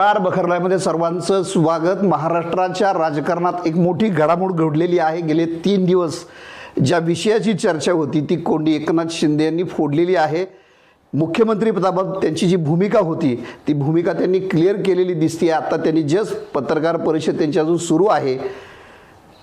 Car बखरलामध्ये सर्वांचं स्वागत. महाराष्ट्राच्या राजकारणात एक मोठी घडामोड घडलेली आहे. गेले तीन दिवस ज्या विषयाची चर्चा होती ती कोंडी एकनाथ शिंदे यांनी फोडलेली आहे. मुख्यमंत्रीपदाबाबत त्यांची जी भूमिका होती ती भूमिका त्यांनी क्लिअर केलेली दिसते आता त्यांनी जस्ट पत्रकार परिषद त्यांची अजून सुरू आहे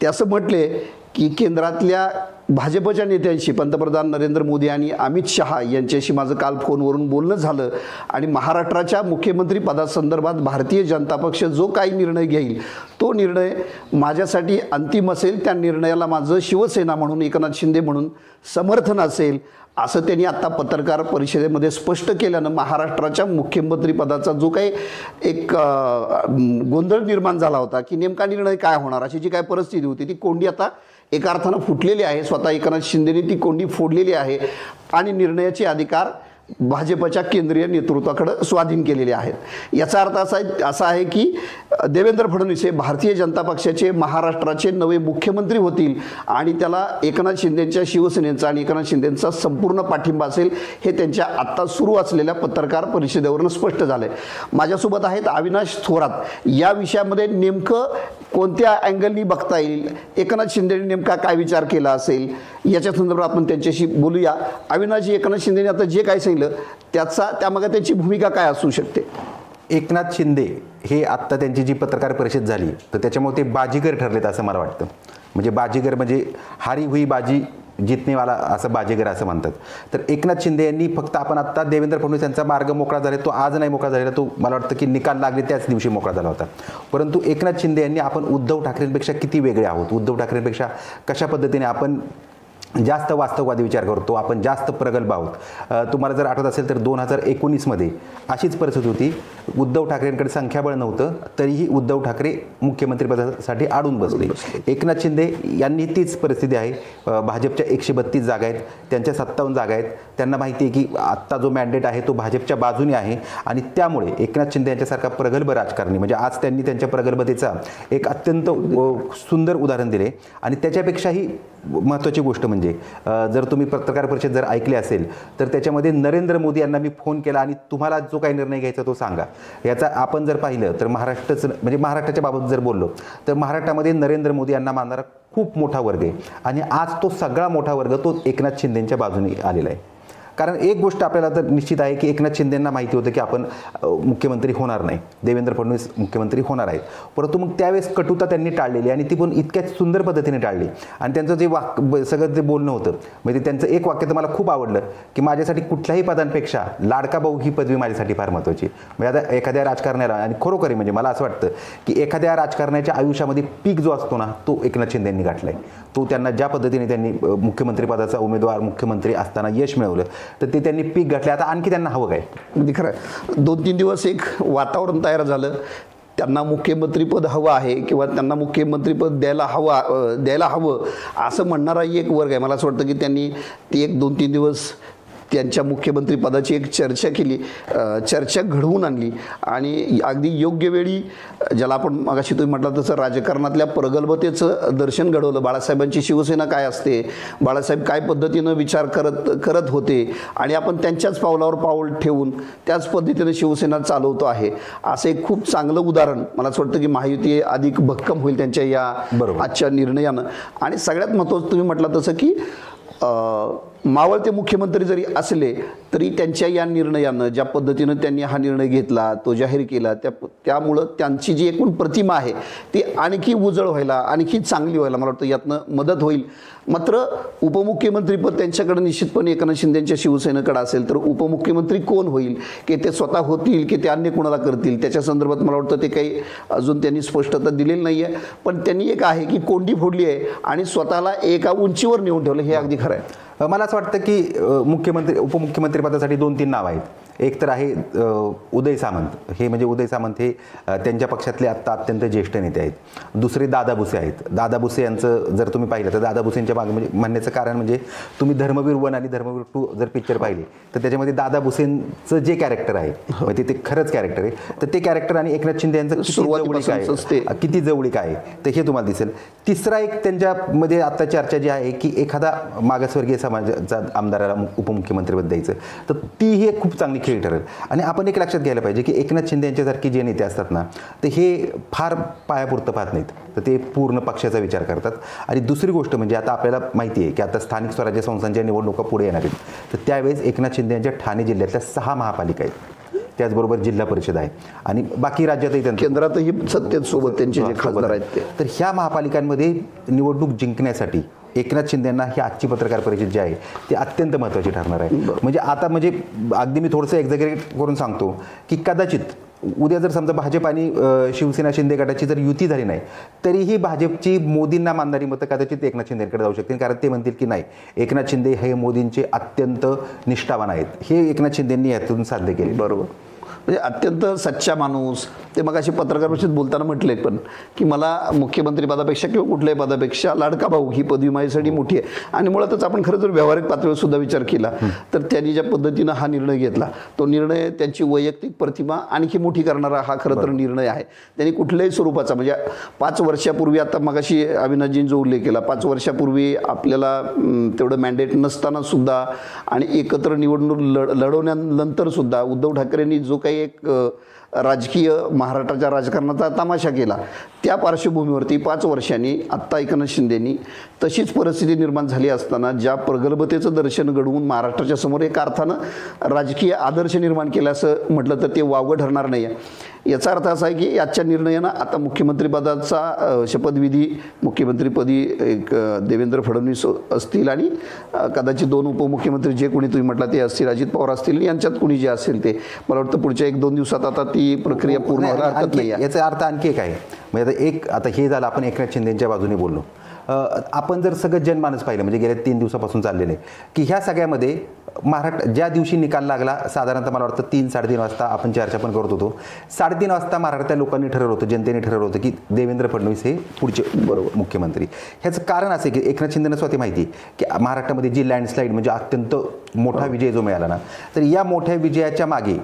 ते असं म्हटले की केंद्रातल्या भाजपच्या नेत्यांशी पंतप्रधान नरेंद्र मोदी आणि अमित शहा यांच्याशी माझं काल फोनवरून बोलणं झालं आणि महाराष्ट्राच्या मुख्यमंत्री पदासंदर्भात भारतीय जनता पक्ष जो काही निर्णय घेईल तो निर्णय माझ्यासाठी अंतिम असेल. त्या निर्णयाला माझं शिवसेना म्हणून एकनाथ शिंदे म्हणून समर्थन असेल असं त्यांनी आत्ता पत्रकार परिषदेमध्ये स्पष्ट केल्यानं महाराष्ट्राच्या मुख्यमंत्रीपदाचा जो काही एक गोंधळ निर्माण झाला होता की नेमका निर्णय काय होणार अशी जी काय परिस्थिती होती ती कोंडी आता एका अर्थानं फुटलेली आहे स्वतः एकनाथ शिंदेने ती कोंडी फोडलेली आहे आणि निर्णयाचे अधिकार भाजपच्या केंद्रीय नेतृत्वाकडं स्वाधीन केलेले आहेत. याचा अर्थ असा आहे असा आहे की देवेंद्र फडणवीस हे भारतीय जनता पक्षाचे महाराष्ट्राचे नवे मुख्यमंत्री होतील आणि त्याला एकनाथ शिंदेंच्या शिवसेनेचा आणि एकनाथ शिंदेंचा संपूर्ण पाठिंबा असेल हे त्यांच्या आत्ता सुरू असलेल्या पत्रकार परिषदेवरून स्पष्ट झालं आहे माझ्यासोबत आहेत अविनाश थोरात. या विषयामध्ये नेमकं कोणत्या अँगलनी बघता येईल? एकनाथ शिंदेने नेमका काय विचार केला असेल? याच्या संदर्भात आपण त्यांच्याशी बोलूया. अविनाशजी एकनाथ शिंदेने आता जे काय राहिलं त्याचा त्यामागे त्यांची भूमिका काय असू शकते? एकनाथ शिंदे हे आत्ता त्यांची जी पत्रकार परिषद झाली तर त्याच्यामुळे ते बाजीगर ठरलेत असं मला वाटतं. म्हणजे बाजीगर म्हणजे हारी हुई बाजी जितनेवाला असं बाजीगर असं म्हणतात. तर एकनाथ शिंदे यांनी फक्त आपण आत्ता देवेंद्र फडणवीस यांचा मार्ग मोकळा झाला तो आज नाही मोकळा झालेला तो मला वाटतं की निकाल लागले त्याच दिवशी मोकळा झाला होता. परंतु एकनाथ शिंदे यांनी आपण उद्धव ठाकरेंपेक्षा किती वेगळे आहोत? उद्धव ठाकरेंपेक्षा कशा पद्धतीने आपण जास्त वास्तववादी विचार करतो आपण जास्त प्रगल्भ आहोत. तुम्हाला जर आठवत असेल तर दोन हजार एकोणीसमध्ये अशीच परिस्थिती होती. उद्धव ठाकरेंकडे संख्याबळ नव्हतं तरीही उद्धव ठाकरे मुख्यमंत्रीपदासाठी आडून बसले. एकनाथ शिंदे यांनी तीच परिस्थिती आहे. भाजपच्या एकशे बत्तीस जागा आहेत त्यांच्या सत्तावन्न जागा आहेत. त्यांना माहिती आहे की आत्ता जो मॅन्डेट आहे तो भाजपच्या बाजूने आहे आणि त्यामुळे एकनाथ शिंदे यांच्यासारखा प्रगल्भ राजकारणी म्हणजे आज त्यांनी त्यांच्या प्रगल्भतेचा एक अत्यंत सुंदर उदाहरण दिले. आणि त्याच्यापेक्षाही महत्त्वाची गोष्ट म्हणजे जर तुम्ही पत्रकार परिषद जर ऐकली असेल तर त्याच्यामध्ये नरेंद्र मोदी यांना मी फोन केला आणि तुम्हाला जो काही निर्णय घ्यायचा तो सांगा. याचा आपण जर पाहिलं तर महाराष्ट्राचं म्हणजे महाराष्ट्राच्या बाबत जर बोललो तर महाराष्ट्रामध्ये नरेंद्र मोदी यांना मानणारा खूप मोठा वर्ग आहे. आणि आज तो सगळा मोठा वर्ग तो एकनाथ शिंदेंच्या बाजूने आलेला आहे. कारण एक गोष्ट आपल्याला तर निश्चित आहे की एकनाथ शिंदेंना माहिती होतं की आपण मुख्यमंत्री होणार नाही. देवेंद्र फडणवीस मुख्यमंत्री होणार आहेत. परंतु मग त्यावेळेस कटुता त्यांनी टाळलेली आणि ती पण इतक्या सुंदर पद्धतीने टाळली. आणि त्यांचं जे वाक ब- सगळं जे बोलणं होतं म्हणजे त्यांचं एक वाक्य तर मला खूप आवडलं की माझ्यासाठी कुठल्याही पदांपेक्षा लाडका भाऊ ही पदवी माझ्यासाठी फार महत्त्वाची. म्हणजे आता एखाद्या राजकारण्याला आणि खरोखरी म्हणजे मला असं वाटतं की एखाद्या राजकारण्याच्या आयुष्यामध्ये पीक जो असतो ना तो एकनाथ शिंदेंनी गाठला आहे तो त्यांना ज्या पद्धतीने त्यांनी मुख्यमंत्रीपदाचा उमेदवार मुख्यमंत्री असताना यश मिळवलं तर ते त्यांनी पीक घातले. आता आणखी त्यांना हवं काय? म्हणजे खरं आहे. दोन तीन दिवस एक वातावरण तयार झालं. त्यांना मुख्यमंत्रीपद हवं आहे किंवा त्यांना मुख्यमंत्रीपद द्यायला हवं द्यायला हवं असं म्हणणाराही एक वर्ग आहे. मला असं वाटतं की त्यांनी ती एक दोन तीन दिवस त्यांच्या मुख्यमंत्रीपदाची एक चर्चा केली चर्चा घडवून आणली. आणि अगदी योग्य वेळी ज्याला आपण मगाशी तुम्ही म्हटलं तसं राजकारणातल्या प्रगल्भतेचं दर्शन घडवलं. बाळासाहेबांची शिवसेना काय असते? बाळासाहेब काय पद्धतीनं विचार करत करत होते? आणि आपण त्यांच्याच पावलावर पाऊल ठेवून त्याच पद्धतीनं शिवसेना चालवतो आहे. असं एक खूप चांगलं उदाहरण मला असं वाटतं की महायुती अधिक भक्कम होईल त्यांच्या या. आजच्या निर्णयानं. आणि सगळ्यात महत्त्वाचं तुम्ही म्हटलं तसं की मावळते मुख्यमंत्री जरी असले तरी त्यांच्या या निर्णयानं ज्या पद्धतीनं त्यांनी हा निर्णय घेतला तो जाहीर केला त्या त्यामुळं त्यांची जी एकूण प्रतिमा आहे ती आणखी उजळ व्हायला आणखी चांगली व्हायला मला वाटतं यातनं मदत होईल. मात्र उपमुख्यमंत्रीपद त्यांच्याकडे निश्चितपणे एकनाथ शिंदेच्या शिवसेनेकडे असेल तर उपमुख्यमंत्री कोण होईल? की ते स्वतः होतील की ते अन्य कोणाला करतील? त्याच्या संदर्भात मला वाटतं ते काही अजून त्यांनी स्पष्टता दिलेली नाही आहे पण त्यांनी एक आहे की कोंडी फोडली आहे आणि स्वतःला एका उंचीवर नेऊन ठेवलं हे अगदी खरं आहे. मला असं वाटतं की मुख्यमंत्री उपमुख्यमंत्री पदासाठी दोन तीन नाव आहेत. एक तर आहे उदय सामंत. हे म्हणजे उदय सामंत हे त्यांच्या पक्षातले आत्ता अत्यंत ज्येष्ठ नेते आहेत. दुसरे दादा भुसे आहेत. दादा भुसे यांचं जर तुम्ही पाहिलं तर दादा भुसेंच्या मागे म्हणजे म्हणण्याचं कारण म्हणजे तुम्ही धर्मवीर वन आणि धर्मवीर टू जर पिक्चर पाहिले तर त्याच्यामध्ये दादा भुसेंचं जे कॅरेक्टर आहे म्हणजे ते खरंच कॅरेक्टर आहे. तर ते कॅरेक्टर आणि एकनाथ शिंदे यांचं किती जवळीक सुरुवातीपासूनच ते- आहे किती जवळीक आहे? तर हे तुम्हाला दिसेल. तिसरा एक त्यांच्यामध्ये आता चर्चा जी आहे की एखादा मागासवर्गीय समाजाचा आमदाराला उपमुख्यमंत्रीपद द्यायचं तर ती ही खूप चांगली खेळ ठरेल. आणि आपण एक लक्षात घ्यायला पाहिजे की एकनाथ शिंदे यांच्यासारखे जे नेते असतात ना ते हे फार पायापुरतं पाहत नाहीत. तर ते पूर्ण पक्षाचा विचार करतात. आणि दुसरी गोष्ट म्हणजे आता आपल्याला माहिती आहे की आता स्थानिक स्वराज्य संस्थांच्या निवडणुका पुढे येणार आहेत. तर त्यावेळेस एकनाथ शिंदे यांच्या ठाणे जिल्ह्यातल्या सहा महापालिका आहेत. त्याचबरोबर जिल्हा परिषद आहे. आणि बाकी राज्यातही केंद्रातही सत्तेत सोबत त्यांचे जे खासदार आहे. आहेत तर ह्या महापालिकांमध्ये निवडणूक जिंकण्यासाठी एकनाथ शिंदेना ही आजची पत्रकार परिषद जी आहे ती अत्यंत महत्त्वाची ठरणार आहे. म्हणजे आता म्हणजे अगदी मी थोडंसं एक्झॅगरेट करून सांगतो की कदाचित उद्या जर समजा भाजप आणि शिवसेना शिंदे गटाची जर युती झाली नाही तरीही भाजपची मोदींना मानणारी मतं कदाचित एकनाथ शिंदेकडे जाऊ शकतील कारण ते म्हणतील की नाही एकनाथ शिंदे हे मोदींचे अत्यंत निष्ठावान आहेत. हे एकनाथ शिंदेंनी यातून साध्य केले. बरोबर. म्हणजे अत्यंत सच्चा माणूस. ते मग अशी पत्रकार परिषदेत बोलताना म्हटले पण की मला मुख्यमंत्री पदापेक्षा किंवा कुठल्याही पदापेक्षा लाडका भाऊ ही पदवी माझ्यासाठी मोठी आहे. आणि मुळातच आपण खरं जर व्यावहारिक पातळीवर सुद्धा विचार केला तर त्यांनी ज्या पद्धतीनं हा निर्णय घेतला तो निर्णय त्यांची वैयक्तिक प्रतिमा आणखी मोठी करणारा हा खरं तर निर्णय आहे. त्यांनी कुठल्याही स्वरूपाचा म्हणजे पाच वर्षापूर्वी आता मगाशी अविनाशजींनी जो उल्लेख केला पाच वर्षापूर्वी आपल्याला तेवढं मॅन्डेट नसताना सुद्धा आणि एकत्र निवडणूक लढ लढवल्यानंतर सुद्धा उद्धव ठाकरेंनी जो काही एक राजकीय महाराष्ट्राच्या राजकारणाचा तमाशा केला. त्या पार्श्वभूमीवरती पाच वर्षांनी आत्ता एकनाथ शिंदेनी तशीच परिस्थिती निर्माण झाली असताना ज्या प्रगल्भतेचं दर्शन घडवून महाराष्ट्राच्या समोर एका अर्थानं राजकीय आदर्श निर्माण केला असं म्हटलं तर ते वावगं ठरणार नाही आहे याचा अर्थ असा आहे की आजच्या निर्णयानं आता मुख्यमंत्रीपदाचा शपथविधी मुख्यमंत्रीपदी एक देवेंद्र फडणवीस असतील आणि कदाचित दोन उपमुख्यमंत्री जे कोणी तुम्ही म्हटलं ते असतील अजित पवार असतील यांच्यात कोणी जे असेल ते. मला वाटतं पुढच्या एक दोन दिवसात आता ती प्रक्रिया पूर्ण हरकत नाही याचा अर्थ आणखी एक आहे. म्हणजे आता एक आता हे झालं आपण एकनाथ शिंदेच्या बाजूने बोललो. आपण जर सगळं जनमानस पाहिलं म्हणजे गेल्या तीन दिवसापासून चाललेलं आहे की ह्या सगळ्यामध्ये महाराष्ट्र ज्या दिवशी निकाल लागला साधारणतः मला वाटतं तीन साडेतीन वाजता आपण चर्चा पण करत होतो. साडेतीन वाजता महाराष्ट्राच्या लोकांनी ठरवलं होतं जनतेने ठरवलं होतं की देवेंद्र फडणवीस हे पुढचे बरोबर मुख्यमंत्री. ह्याचं कारण असं की एकनाथ शिंदेनं स्वतः माहिती की महाराष्ट्रामध्ये जी लँडस्लाईड म्हणजे अत्यंत मोठा विजय जो मिळाला ना तर या मोठ्या विजयाच्या मागे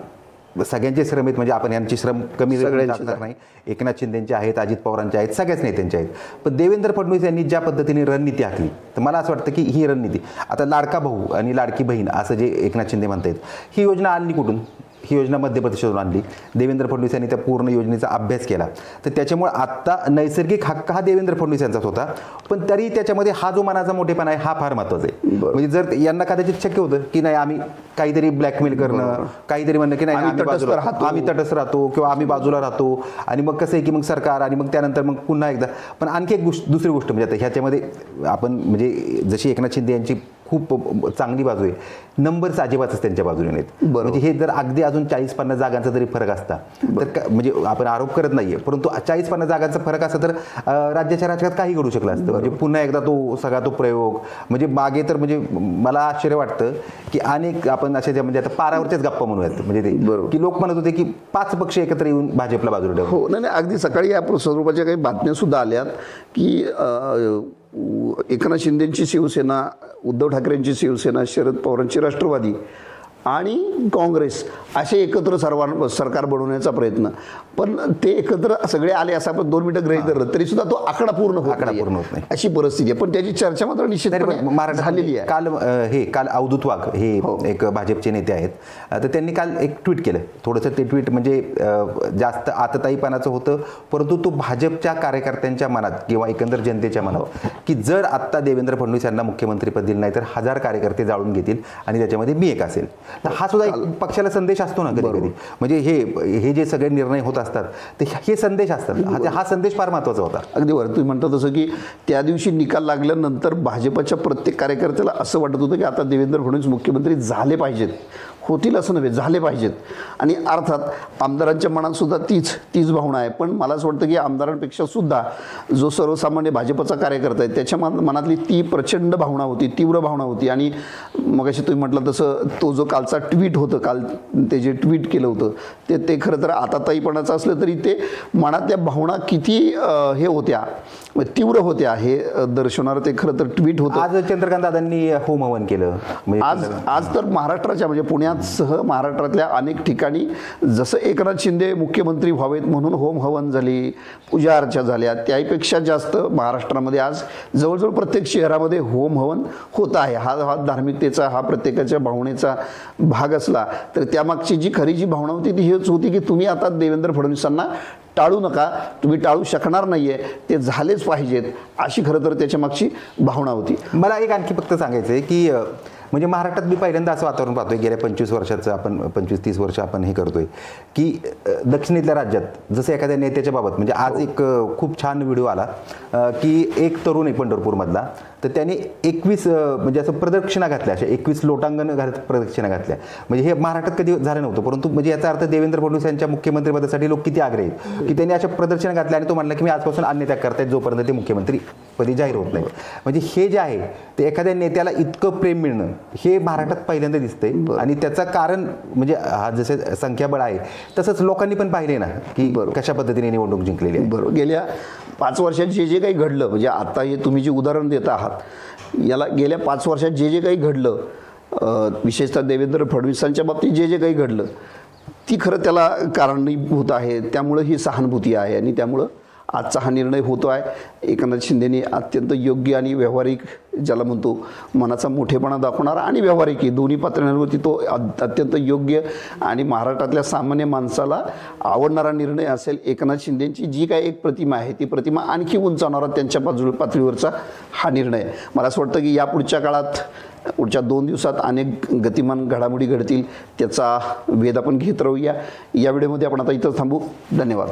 सगळ्यांचे श्रम आहेत म्हणजे आपण यांचे श्रम कमी टाकणार नाही. एकनाथ शिंदेचे आहेत अजित पवारांचे आहेत सगळ्याच नेत्यांचे आहेत. पण देवेंद्र फडणवीस यांनी ज्या पद्धतीने रणनीती आखली तर मला असं वाटतं की ही रणनीती आता लाडका भाऊ आणि लाडकी बहीण असं जे एकनाथ शिंदे म्हणतायत ही योजना आणली कुठून? ही योजना मध्य प्रदेशातून आणली. देवेंद्र फडणवीस यांनी त्या पूर्ण योजनेचा अभ्यास केला. तर त्याच्यामुळे आत्ता नैसर्गिक हक्क हा देवेंद्र फडणवीस यांचाच होता. पण तरी त्याच्यामध्ये हा जो मनाचा मोठेपणा आहे हा फार महत्त्वाचा आहे. म्हणजे जर यांना कदाचित शक्य होतं की नाही आम्ही काहीतरी ब्लॅकमेल करणं काहीतरी म्हणणं की नाही आम्ही बाजूला- राहतो. आम्ही तटस्थ राहतो किंवा आम्ही बाजूला राहतो. आणि मग कसं आहे की मग सरकार आणि मग त्यानंतर मग पुन्हा एकदा. पण आणखी एक गोष्ट दुसरी गोष्ट म्हणजे आता ह्याच्यामध्ये आपण म्हणजे जशी एकनाथ शिंदे यांची खूप चांगली बाजू आहे. नंबर्स अजिबातच त्यांच्या बाजूने नाहीत. म्हणजे हे जर अगदी अजून चाळीस पन्नास जागांचा जरी फरक असता तर म्हणजे आपण आरोप करत नाहीये परंतु चाळीस पन्नास जागांचा फरक असता तर राज्याच्या राजकारणात काही घडू शकलं असतं. म्हणजे पुन्हा एकदा तो सगळा तो प्रयोग म्हणजे मागे तर म्हणजे मला आश्चर्य वाटतं की अनेक आपण असे जे म्हणजे आता पारावरच्याच गप्पा म्हणूयात. म्हणजे ते बरोबर. की लोक म्हणत होते की पाच पक्ष एकत्र येऊन भाजपला बाजूला हो नाही नाही अगदी सकाळी या स्वरूपाच्या काही बातम्या सुद्धा आल्यात की एकनाथ शिंदेची शिवसेना उद्धव ठाकरेंची शिवसेना शरद पवारांची राष्ट्रवादी आणि काँग्रेस असे एकत्र सर्वां सरकार बनवण्याचा प्रयत्न. पण ते एकत्र सगळे आले असं आपण दोन मिनिटं गृहीत धरलं तरी सुद्धा तो आकडा पूर्ण होत आकडा. पूर्ण होत नाही. अशी परिस्थिती आहे. पण त्याची चर्चा मात्र महाराष्ट्रात झालेली आहे. काल हे काल अवधूत वाघ हे हो. एक भाजपचे नेते आहेत. तर त्यांनी काल एक ट्विट केलं. थोडंसं ते ट्विट म्हणजे जास्त आतताईपणाचं होतं परंतु तो भाजपच्या कार्यकर्त्यांच्या मनात किंवा एकंदर जनतेच्या मनात की जर आत्ता देवेंद्र फडणवीस यांना मुख्यमंत्रीपद दिलं नाही तर हजार कार्यकर्ते जाळून घेतील आणि त्याच्यामध्ये मी एक असेल. तर हा सुद्धा एक पक्षाला संदेश असतो ना कधी कधी. म्हणजे हे हे जे सगळे निर्णय होत असतात ते हे संदेश असतात. हा- हा संदेश फार महत्त्वाचा होता. अगदी बरं तुम्ही म्हणता तसं की त्या दिवशी निकाल लागल्यानंतर भाजपच्या प्रत्येक कार्यकर्त्याला असं वाटत होतं की आता देवेंद्र फडणवीस मुख्यमंत्री झाले पाहिजेत. होतील असं नव्हे झाले पाहिजेत. आणि अर्थात आमदारांच्या मनात सुद्धा तीच तीच भावना आहे. पण मला असं वाटतं की आमदारांपेक्षा सुद्धा जो सर्वसामान्य भाजपचा कार्यकर्ता आहे त्याच्या मन- मनातली ती प्रचंड भावना होती तीव्र भावना होती. आणि मग तूम्ही म्हटलं तसं तो जो कालचा ट्विट होतं काल ते जे ट्विट केलं होतं ते ते खरं तर आता ताईपणाचं असलं तरी ते मनातल्या भावना किती हे होत्या तीव्र होत्या हे दर्शवणारं ते खरं तर ट्विट होतं. आज चंद्रकांत दादांनी होम हवन केलं. म्हणजे आज आज तर महाराष्ट्राच्या म्हणजे पुण्यात सह महाराष्ट्रातल्या अनेक ठिकाणी जसं एकनाथ शिंदे मुख्यमंत्री व्हावेत म्हणून होम हवन झाली पूजा अर्चा झाल्या त्याहीपेक्षा जास्त महाराष्ट्रामध्ये आज जवळजवळ प्रत्येक शहरामध्ये होम हवन होत आहे. हा हा धार्मिकतेचा हा प्रत्येकाच्या भावनेचा भाग असला तर त्यामागची जी खरी जी भावना होती ती हेच होती की तुम्ही आता देवेंद्र फडणवीसांना टाळू नका तुम्ही टाळू शकणार नाहीये ते झालेच पाहिजेत अशी खरं तर त्याच्या मागची भावना होती. मला एक आणखी फक्त सांगायचं आहे की म्हणजे महाराष्ट्रात मी पहिल्यांदा असं वातावरण पाहतोय गेल्या पंचवीस वर्षाचं आपण पंचवीस तीस वर्ष आपण हे करतोय की दक्षिणेतल्या राज्यात जसं एखाद्या नेत्याच्या बाबत म्हणजे आज एक अ, खूप छान व्हिडिओ आला की एक तरुण आहे पंढरपूरमधला तर त्याने एकवीस म्हणजे असं प्रदक्षिणा घातल्या अशा एकवीस लोटांगण घालत प्रदक्षिणा घातल्या. म्हणजे हे महाराष्ट्रात कधी झालं नव्हतं परंतु म्हणजे याचा अर्थ देवेंद्र फडणवीस यांच्या मुख्यमंत्रीपदासाठी लोक किती आग्रही आहेत? की त्यांनी अशा प्रदर्शन घातल्या आणि तो म्हणला की मी आजपासून अन्यत्याग करतायत जोपर्यंत ते मुख्यमंत्री पदी जाहीर होत नाही. म्हणजे हे जे आहे ते एखाद्या नेत्याला इतकं प्रेम मिळणं हे महाराष्ट्रात पहिल्यांदा दिसतंय. आणि त्याचं कारण म्हणजे हा जसे संख्याबळ आहे तसंच लोकांनी पण पाहिले ना की कशा पद्धतीने निवडणूक जिंकलेली आहे. बरोबर गेल्या पाच वर्षात जे जे काही घडलं म्हणजे आता हे तुम्ही जे उदाहरण देत आहात याला गेल्या पाच वर्षात जे जे काही घडलं विशेषतः देवेंद्र फडणवीसांच्या बाबतीत जे जे काही घडलं ती खरं त्याला कारणीभूत आहे त्यामुळं ही सहानुभूती आहे आणि त्यामुळं आजचा हा निर्णय होतो आहे. एकनाथ शिंदेनी अत्यंत योग्य आणि व्यावहारिक ज्याला म्हणतो मनाचा मोठेपणा दाखवणारा आणि व्यावहारिक दोन्ही पातळ्यांवरती तो अत्यंत योग्य आणि महाराष्ट्रातल्या सामान्य माणसाला आवडणारा निर्णय असेल एकनाथ शिंदेंची. जी काही एक प्रतिमा आहे ती प्रतिमा आणखी उंचावणारा त्यांच्या बाजू पातळीवरचा हा निर्णय. मला असं वाटतं की या पुढच्या काळात पुढच्या दोन दिवसात अनेक गतिमान घडामोडी घडतील त्याचा वेध आपण घेत राहूया. या व्हिडिओमध्ये आपण आता इथं थांबू. धन्यवाद.